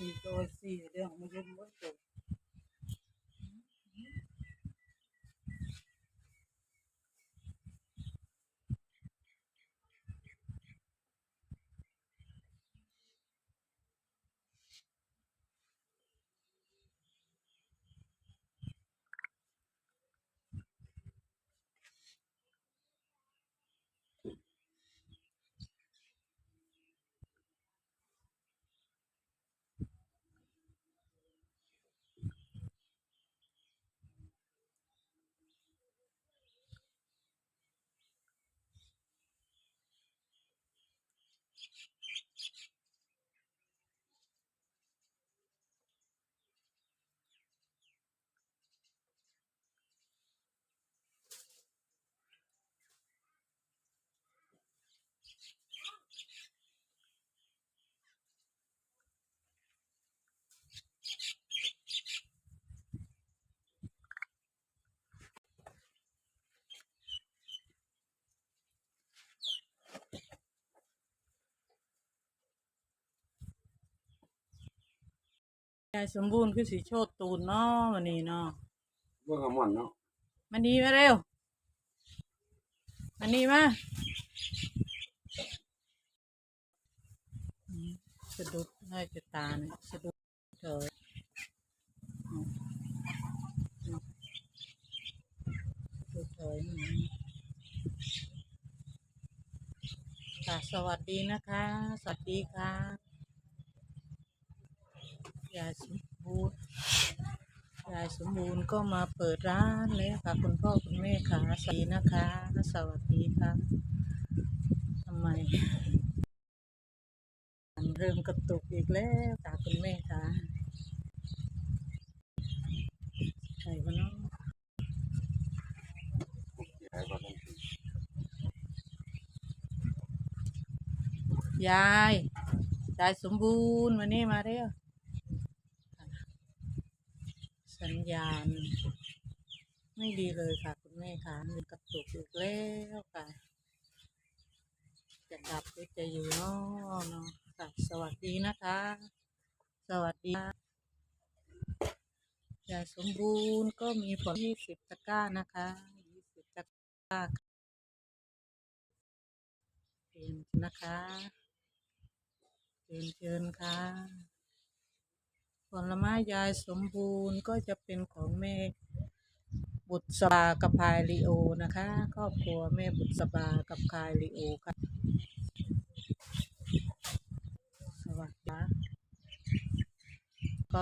สี่ตัวสี่เรื่องมันยังไม่จบ ยายสมบูรณ์คือสีโชดตูนเนาะวันนี้เนาะเบิ่งเอาหมอนเนาะมานี่มาเร็วมานี่มาอืมสะดุดให้จะตาเนี่ยสะดุดเถอยอืมอืมสะดุดเถอยอืมค่ะสวัสดีนะคะ สวัสดีค่ะ ยายสมบูรณ์ยายสมบูรณ์ก็มาเปิดร้านแล้วค่ะคุณพ่อคุณแม่ค่ะสวัสดีนะคะสวัสดีค่ะทำไมมันเริ่มกระตุกอีกแล้วค่ะคุณแม่ค่ะใครวะนาะยายยายยายสมบูรณ์มานี่มาเร็ว สัญญาณ ไม่ดีเลยค่ะ คุณแม่ค่ะมันกระตุกอีกแล้วค่ะ จะดับหรือจะอยู่เนอะเนาะค่ะสวัสดีนะคะ สวัสดีค่าสมบูรณ์ก็มีผลยี่สิบตะกร้านะคะยี่สิบตะกร้าเชิญนะคะเชิญเชิญค่ะ ผลไม้ยายสมบูรณ์ก็จะเป็นของแม่บุตรสบากับพายลีโอนะคะ ครอบครัวแม่บุตรสบากับพายลีโอค่ะ